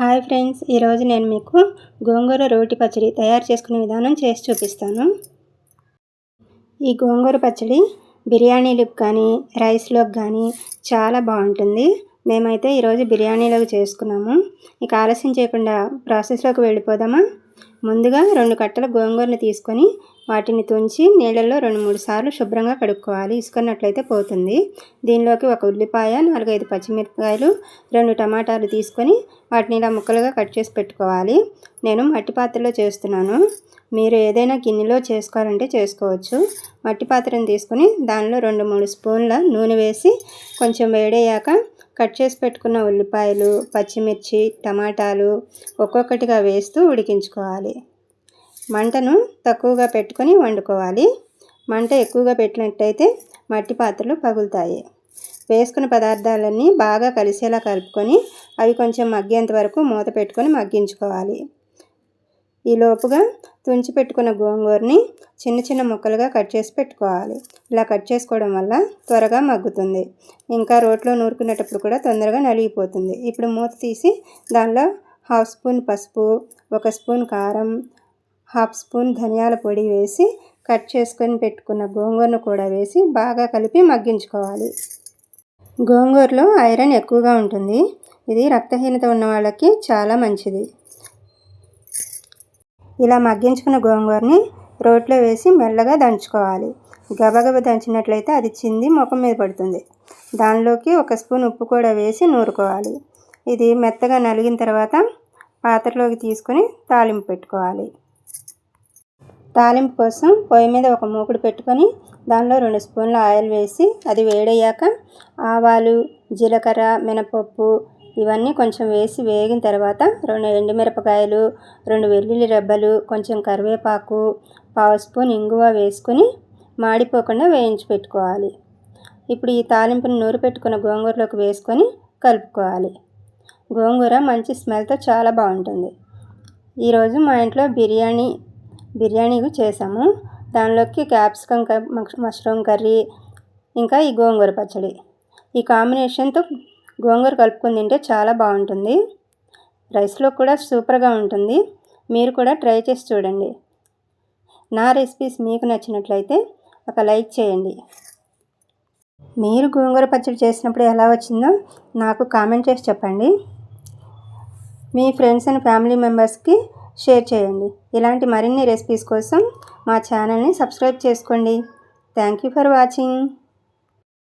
Hi friends ఈరోజు నేను మీకు గోంగూర రోటి పచ్చడి తయారు చేసుకునే విధానం చేసి చూపిస్తాను. ఈ గోంగూర పచ్చడి బిర్యానీలకు కానీ రైస్లోకి కానీ చాలా బాగుంటుంది. మేమైతే ఈరోజు బిర్యానీలోకి చేసుకున్నాము. ఇక ఆలస్యం చేయకుండా ప్రాసెస్లోకి వెళ్ళిపోదామా? ముందుగా రెండు కట్టల గోంగూరని తీసుకొని వాటిని తుంచి నీళ్ళల్లో రెండు మూడు సార్లు శుభ్రంగా కడుక్కోవాలి. ఇసుకున్నట్లయితే పోతుంది. దీనిలోకి ఒక ఉల్లిపాయ నాలుగైదు పచ్చిమిరపకాయలు రెండు టమాటాలు తీసుకొని వాటిని ఇలా ముక్కలుగా కట్ చేసి పెట్టుకోవాలి. నేను మట్టి పాత్రలో చేస్తున్నాను. మీరు ఏదైనా గిన్నెలో చేసుకోవాలంటే చేసుకోవచ్చు. మట్టి పాత్రను తీసుకొని దానిలో రెండు మూడు స్పూన్ల నూనె వేసి కొంచెం వేడయ్యాక కట్ చేసి పెట్టుకున్న ఉల్లిపాయలు పచ్చిమిర్చి టమాటాలు ఒక్కొక్కటిగా వేస్తూ ఉడికించుకోవాలి. మంటను తక్కువగా పెట్టుకొని వండుకోవాలి. మంట ఎక్కువగా పెట్టినట్టయితే మట్టి పాత్రలు పగులుతాయి. వేసుకున్న పదార్థాలన్నీ బాగా కలిసేలా కలుపుకొని అవి కొంచెం మగ్గేంత వరకు మూత పెట్టుకొని మగ్గించుకోవాలి. ఈ లోపుగా తుంచి పెట్టుకున్న గోంగూరని చిన్న చిన్న ముక్కలుగా కట్ చేసి పెట్టుకోవాలి. ఇలా కట్ చేసుకోవడం వల్ల త్వరగా మగ్గుతుంది. ఇంకా రోట్లో నూరుకునేటప్పుడు కూడా తొందరగా నలిగిపోతుంది. ఇప్పుడు మూత తీసి దానిలో హాఫ్ స్పూన్ పసుపు ఒక స్పూన్ కారం హాఫ్ స్పూన్ ధనియాల పొడి వేసి కట్ చేసుకొని పెట్టుకున్న గోంగూరను కూడా వేసి బాగా కలిపి మగ్గించుకోవాలి. గోంగూరలో ఐరన్ ఎక్కువగా ఉంటుంది. ఇది రక్తహీనత ఉన్న వాళ్ళకి చాలా మంచిది. ఇలా మగ్గించుకున్న గోంగూరని రోట్లో వేసి మెల్లగా దంచుకోవాలి. గబగబ దంచినట్లయితే అది చింది ముఖం మీద పడుతుంది. దానిలోకి ఒక స్పూన్ ఉప్పు కూడా వేసి నూరుకోవాలి. ఇది మెత్తగా నలిగిన తర్వాత పాత్రలోకి తీసుకొని తాలింపు పెట్టుకోవాలి. తాలింపు కోసం పొయ్యి మీద ఒక మూకుడు పెట్టుకొని దానిలో రెండు స్పూన్ల ఆయిల్ వేసి అది వేడయ్యాక ఆవాలు జీలకర్ర మినపప్పు ఇవన్నీ కొంచెం వేసి వేగిన తర్వాత రెండు ఎండుమిరపకాయలు రెండు వెల్లుల్లి రెబ్బలు కొంచెం కరివేపాకు పావు స్పూన్ ఇంగువ వేసుకొని మాడిపోకుండా వేయించి పెట్టుకోవాలి. ఇప్పుడు ఈ తాలింపుని నూరు పెట్టుకున్న గోంగూరలోకి వేసుకొని కలుపుకోవాలి. గోంగూర మంచి స్మెల్తో చాలా బాగుంటుంది. ఈరోజు మా ఇంట్లో బిర్యానీ బిర్యానీ చేసాము. దానిలోకి క్యాప్సికమ్ మష్రూమ్ కర్రీ ఇంకా ఈ గోంగూర పచ్చడి. ఈ కాంబినేషన్తో గోంగూర కలుపుకొని తింటే చాలా బాగుంటుంది. రైస్లో కూడా సూపర్గా ఉంటుంది. మీరు కూడా ట్రై చేసి చూడండి. నా రెసిపీస్ మీకు నచ్చినట్లయితే ఒక లైక్ చేయండి. మీరు గోంగూర పచ్చడి చేసినప్పుడు ఎలా వచ్చిందో నాకు కామెంట్ చేసి చెప్పండి. మీ ఫ్రెండ్స్ అండ్ ఫ్యామిలీ మెంబర్స్కి షేర్ చేయండి. ఇలాంటి మరిన్ని రెసిపీస్ కోసం మా ఛానల్ని సబ్స్క్రైబ్ చేసుకోండి. Thank you for watching